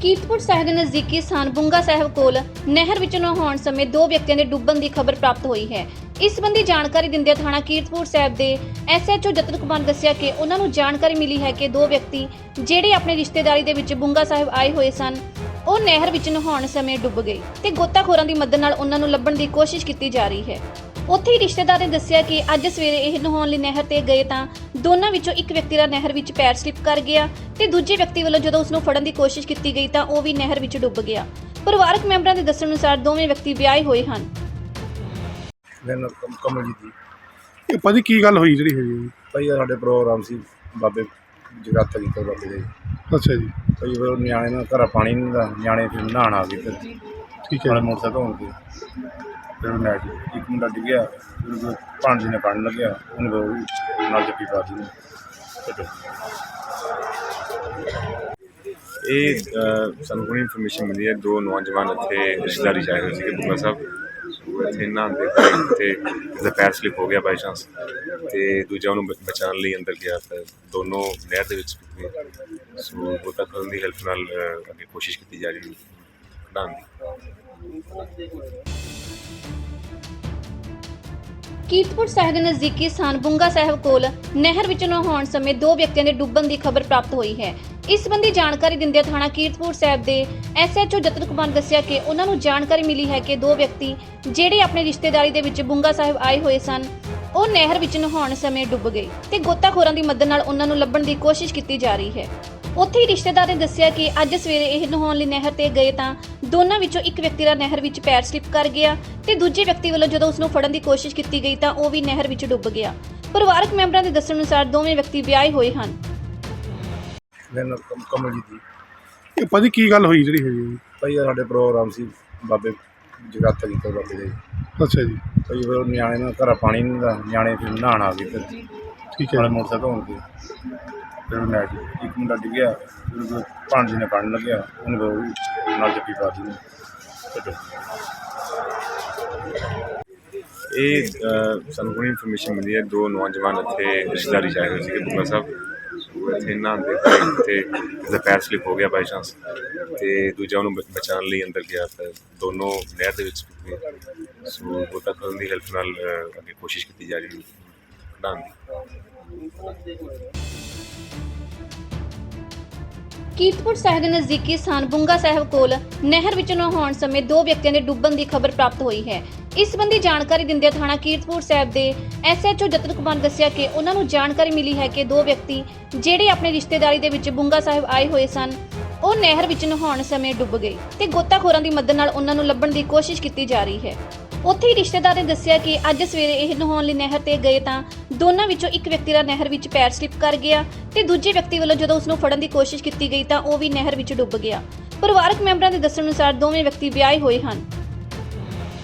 ਕੀਰਤਪੁਰ ਸਾਹਿਬ ਦੇ ਨਜ਼ਦੀਕੀ ਸਥਾਨ ਬੁੰਗਾ ਸਾਹਿਬ ਕੋਲ ਨਹਿਰ ਵਿੱਚ ਨਹਾਉਣ ਸਮੇਂ ਦੋ ਵਿਅਕਤੀਆਂ ਦੇ ਡੁੱਬਣ ਦੀ ਖਬਰ ਪ੍ਰਾਪਤ ਹੋਈ ਹੈ। ਇਸ ਸੰਬੰਧੀ ਜਾਣਕਾਰੀ ਦਿੰਦਿਆਂ ਥਾਣਾ ਕੀਰਤਪੁਰ ਸਾਹਿਬ ਦੇ ਐਸਐਚਓ ਜਤਨ ਕੁਮਾਰ ਦੱਸਿਆ ਕਿ ਉਹਨਾਂ ਨੂੰ ਜਾਣਕਾਰੀ ਮਿਲੀ ਹੈ ਕਿ ਦੋ ਵਿਅਕਤੀ ਜਿਹੜੇ ਆਪਣੇ ਰਿਸ਼ਤੇਦਾਰੀ ਦੇ ਵਿੱਚ ਬੁੰਗਾ ਸਾਹਿਬ ਆਏ ਹੋਏ ਸਨ, ਉਹ ਨਹਿਰ ਵਿੱਚ ਨਹਾਉਣ ਸਮੇਂ ਡੁੱਬ ਗਏ ਤੇ ਗੋਤਾਖੋਰਾਂ ਦੀ ਮਦਦ ਨਾਲ ਉਹਨਾਂ ਨੂੰ ਲੱਭਣ ਦੀ ਕੋਸ਼ਿਸ਼ ਕੀਤੀ ਜਾ ਰਹੀ ਹੈ। ਉੱਥੇ ਹੀ ਰਿਸ਼ਤੇਦਾਰ ਨੇ ਦੱਸਿਆ ਕਿ ਅੱਜ ਸਵੇਰੇ ਇਹ ਨਹਾਉਣ ਲਈ ਨਹਿਰ ਤੇ ਗਏ ਤਾਂ ਦੋਨਾਂ ਵਿੱਚੋਂ ਇੱਕ ਵਿਅਕਤੀ ਦਾ ਨਹਿਰ ਵਿੱਚ ਪੈਰ ਸਲਿਪ ਕਰ ਗਿਆ ਤੇ ਦੂਜੇ ਵਿਅਕਤੀ ਵੱਲੋਂ ਜਦੋਂ ਉਸ ਨੂੰ ਫੜਨ ਦੀ ਕੋਸ਼ਿਸ਼ ਕੀਤੀ ਗਈ ਤਾਂ ਉਹ ਵੀ ਨਹਿਰ ਵਿੱਚ ਡੁੱਬ ਗਿਆ। ਪਰਿਵਾਰਕ ਮੈਂਬਰਾਂ ਦੇ ਦੱਸਣ ਅਨੁਸਾਰ ਦੋਵੇਂ ਵਿਅਕਤੀ ਵਿਆਹੇ ਹੋਏ ਹਨ। ਕਮ- ਕਮਲਜੀਤ ਜੀ। ਇਹ ਭਾਜੀ ਕੀ ਗੱਲ ਹੋਈ ਜਿਹੜੀ ਹੋਈ ਹੈ ਭਾਈ ਇਹ ਸਾਡੇ ਪ੍ਰੋਗਰਾਮ ਸੀ ਬਾਬੇ ਜਗਾਤਾ ਜੀ ਤੋਂ ਬਾਬੇ ਦੇ। ਅੱਛਾ ਜੀ। ਭਾਈ ਫਿਰ ਨਿਆਣੇ ਨੂੰ ਘਰ ਪਾਣੀ ਨਹੀਂ ਦਾ ਨਿਆਣੇ ਫਿਰ ਨਹਾਉਣ ਆ ਗਏ ਫਿਰ ਠੀਕ ਹੈ ਨਾਲੇ ਮੋਟਰਸਾਈਕਲ ਹੋਣ ਕੇ ਫਿਰ ਉਹ ਨੈਟ ਇੱਕ ਮੁੰਡਾ ਡਿੱਗਿਆ ਫਿਰ ਉਹ ਭਾਂਜੀ ਨੇ ਪਾਣੀ ਲੱਗਿਆ ਉਹਨੂੰ ਉਹ ਨਾਲ ਜੱਫੀ ਪਾ ਦਿੱਤੀ। ਤੇ ਇਹ ਅ, ਸਾਨੂੰ ਕੋਈ ਇਨਫੋਰਮੇਸ਼ਨ ਮਿਲੀ ਹੈ ਦੋ ਨੌਜਵਾਨ ਇੱਥੇ ਰਿਸ਼ਤੇਦਾਰੀ ਚ ਆਏ ਹੋਏ ਸੀਗੇ ਬੁੰਗਾ ਸਾਹਿਬ। ਉਹ ਇੱਥੇ ਨਹਾਉਂਦੇ ਪਏ ਤੇ ਇਸਦਾ ਪੈਰ ਸਲਿਪ ਹੋ ਗਿਆ ਬਾਈ ਚਾਂਸ ਤੇ ਦੂਜਾ ਉਹਨੂੰ ਬ- ਬਚਾਉਣ ਲਈ ਅੰਦਰ ਗਿਆ ਤਾਂ ਦੋਨੋਂ ਨਹਿਰ ਦੇ ਵਿੱਚ ਡੁੱਬ ਗਏ। ਸੋ ਗੋਤਾ ਕਰਨ ਦੀ ਹੈਲਪ ਨਾਲ ਅ, ਅੱਗੇ ਕੋਸ਼ਿਸ਼ ਕੀਤੀ ਜਾ ਰਹੀ ਹੈ ਕਢਾਉਣ ਦੀ। ਕੀਰਤਪੁਰ ਸਾਹਿਬ ਦੇ ਨਜ਼ਦੀਕੀ ਸਥਾਨ ਬੁੰਗਾ ਸਾਹਿਬ ਕੋਲ ਨਹਿਰ ਵਿੱਚ ਨਹਾਉਣ ਸਮੇਂ ਦੋ ਵਿਅਕਤੀਆਂ ਦੇ ਡੁੱਬਣ ਦੀ ਖਬਰ ਪ੍ਰਾਪਤ ਹੋਈ ਹੈ। ਇਸ ਸੰਬੰਧੀ ਜਾਣਕਾਰੀ ਦਿੰਦਿਆਂ ਥਾਣਾ ਕੀਰਤਪੁਰ ਸਾਹਿਬ ਦੇ ਐਸਐਚਓ ਜਤਨ ਕੁਮਾਰ ਨੇ ਦੱਸਿਆ ਕਿ ਉਹਨਾਂ ਨੂੰ ਜਾਣਕਾਰੀ ਮਿਲੀ ਹੈ ਕਿ ਦੋ ਵਿਅਕਤੀ ਜਿਹੜੇ ਆਪਣੇ ਰਿਸ਼ਤੇਦਾਰੀ ਦੇ ਵਿੱਚ ਬੁੰਗਾ ਸਾਹਿਬ ਆਏ ਹੋਏ ਸਨ, ਉਹ ਨਹਿਰ ਵਿੱਚ ਨਹਾਉਣ ਸਮੇਂ ਡੁੱਬ ਗਏ ਤੇ ਗੋਤਾਖੋਰਾਂ ਦੀ ਮਦਦ ਨਾਲ ਉਹਨਾਂ ਨੂੰ ਲੱਭਣ ਦੀ ਕੋਸ਼ਿਸ਼ ਕੀਤੀ ਜਾ ਰਹੀ ਹੈ। ਉੱਥੇ ਹੀ ਰਿਸ਼ਤੇਦਾਰ ਨੇ ਦੱਸਿਆ ਕਿ ਅੱਜ ਸਵੇਰੇ ਇਹ ਨਹਾਉਣ ਲਈ ਨਹਿਰ ਤੇ ਗਏ ਤਾਂ ਦੋਨਾਂ ਵਿੱਚੋਂ ਇੱਕ ਵਿਅਕਤੀ ਦਾ ਨਹਿਰ ਵਿੱਚ ਪੈਰ ਸਲਿਪ ਕਰ ਗਿਆ ਤੇ ਦੂਜੇ ਵਿਅਕਤੀ ਵੱਲੋਂ ਜਦੋਂ ਉਸ ਨੂੰ ਫੜਨ ਦੀ ਕੋਸ਼ਿਸ਼ ਕੀਤੀ ਗਈ ਤਾਂ ਉਹ ਵੀ ਨਹਿਰ ਵਿੱਚ ਡੁੱਬ ਗਿਆ। ਪਰਿਵਾਰਕ ਮੈਂਬਰਾਂ ਦੇ ਦੱਸਣ ਅਨੁਸਾਰ ਦੋਵੇਂ ਵਿਅਕਤੀ ਵਿਆਹੇ ਹੋਏ ਹਨ। ਕਮ- ਕਮਲਜੀਤ ਜੀ। ਇਹ ਭਾਜੀ ਕੀ ਗੱਲ ਹੋਈ ਜਿਹੜੀ ਹੋਈ ਹੈ? ਭਾਈ ਇਹ ਸਾਡੇ ਪ੍ਰੋਗਰਾਮ ਸੀ ਬਾਬੇ ਜਗਾਤਾ ਜੀ ਤੋਂ ਬਾਬੇ ਦੇ। ਅੱਛਾ ਜੀ। ਭਾਈ ਫਿਰ ਉਹ ਨਿਆਣੇ ਨੂੰ ਘਰ ਪਾਣੀ ਨਹੀਂ ਦਾ ਨਿਆਣੇ ਫਿਰ ਨਹਾਉਣ ਆ ਗਏ ਫਿਰ। ਠੀਕ ਹੈ। ਨਾਲੇ ਮੋਟਰਸਾਈਕਲ ਹੋਣ ਕੇ ਫਿਰ ਉਹ ਨੈਟ ਇੱਕ ਮੁੰਡਾ ਡਿੱਗਿਆ ਫਿਰ ਉਹ ਨੇ ਪਾਣੀ ਲੱਗਿਆ, ਉਹਨੇ ਫਿਰ ਉਹ ਵੀ ਨਾਲ ਜੱਫੀ ਪਾ ਦਿੱਤੀ। ਤੇ ਇਹ ਸਾਨੂੰ ਕੋਈ ਇਨਫੋਰਮੇਸ਼ਨ ਮਿਲੀ ਹੈ, ਦੋ ਨੌਜਵਾਨ ਇੱਥੇ ਰਿਸ਼ਤੇਦਾਰੀ ਚ ਆਏ ਹੋਏ ਸੀਗੇ, ਬੁੰਗਾ ਸਾਹਿਬ। ਉਹ ਇੱਥੇ ਇਹਨਾਂ ਦੇ ਤੇ ਇਸਦਾ ਪੈਰ ਸਲਿਪ ਹੋ ਗਿਆ ਬਾਈ ਚਾਂਸ ਤੇ ਦੂਜਾ ਉਹਨੂੰ ਬਚਾਉਣ ਲਈ ਅੰਦਰ ਗਿਆ ਤਾਂ ਦੋਨੋਂ ਨਹਿਰ ਦੇ ਵਿੱਚ ਡੁੱਬ ਗਏ। ਸੋ ਗੋਤਾ ਕਰਨ ਦੀ ਹੈਲਪ ਨਾਲ ਅੱਗੇ ਕੋਸ਼ਿਸ਼ ਕੀਤੀ ਜਾ ਰਹੀ ਹੈ। ਕਢਾਉਣ ਕੀਰਤਪੁਰ ਸਾਹਿਬ ਦੇ ਨਜ਼ਦੀਕੀ ਸਥਾਨ ਬੁੰਗਾ ਸਾਹਿਬ ਕੋਲ ਨਹਿਰ ਵਿੱਚ ਨਹਾਉਣ ਸਮੇਂ ਦੋ ਵਿਅਕਤੀਆਂ ਦੇ ਡੁੱਬਣ ਦੀ ਖਬਰ ਪ੍ਰਾਪਤ ਹੋਈ ਹੈ। ਇਸ ਸੰਬੰਧੀ ਜਾਣਕਾਰੀ ਦਿੰਦਿਆਂ ਥਾਣਾ ਕੀਰਤਪੁਰ ਸਾਹਿਬ ਦੇ ਐਸਐਚਓ ਜਤਨ ਕੁਮਾਰ ਨੇ ਦੱਸਿਆ ਕਿ ਉਹਨਾਂ ਨੂੰ ਜਾਣਕਾਰੀ ਮਿਲੀ ਹੈ ਕਿ ਦੋ ਵਿਅਕਤੀ ਜਿਹੜੇ ਆਪਣੇ ਰਿਸ਼ਤੇਦਾਰੀ ਦੇ ਵਿੱਚ ਬੁੰਗਾ ਸਾਹਿਬ ਆਏ ਹੋਏ ਸਨ, ਉਹ ਨਹਿਰ ਵਿੱਚ ਨਹਾਉਣ ਸਮੇਂ ਡੁੱਬ ਗਏ ਤੇ ਗੋਤਾਖੋਰਾਂ ਦੀ ਮਦਦ ਨਾਲ ਉਹਨਾਂ ਨੂੰ ਲੱਭਣ ਦੀ ਕੋਸ਼ਿਸ਼ ਕੀਤੀ ਜਾ ਰਹੀ ਹੈ। ਉੱਥੇ ਹੀ ਰਿਸ਼ਤੇਦਾਰ ਨੇ ਦੱਸਿਆ ਕਿ ਅੱਜ ਸਵੇਰੇ ਇਹ ਨਹਾਉਣ ਲਈ ਨਹਿਰ ਤੇ ਗਏ ਤਾਂ ਦੋਨਾਂ ਵਿੱਚੋਂ ਇੱਕ ਵਿਅਕਤੀ ਦਾ ਨਹਿਰ ਵਿੱਚ ਪੈਰ ਸਲਿਪ ਕਰ ਗਿਆ ਤੇ ਦੂਜੇ ਵਿਅਕਤੀ ਵੱਲੋਂ ਜਦੋਂ ਉਸ ਨੂੰ ਫੜਨ ਦੀ ਕੋਸ਼ਿਸ਼ ਕੀਤੀ ਗਈ ਤਾਂ ਉਹ ਵੀ ਨਹਿਰ ਵਿੱਚ ਡੁੱਬ ਗਿਆ। ਪਰਿਵਾਰਕ ਮੈਂਬਰਾਂ ਦੇ ਦੱਸਣ ਅਨੁਸਾਰ ਦੋਵੇਂ ਵਿਅਕਤੀ ਵਿਆਹੇ ਹੋਏ ਹਨ।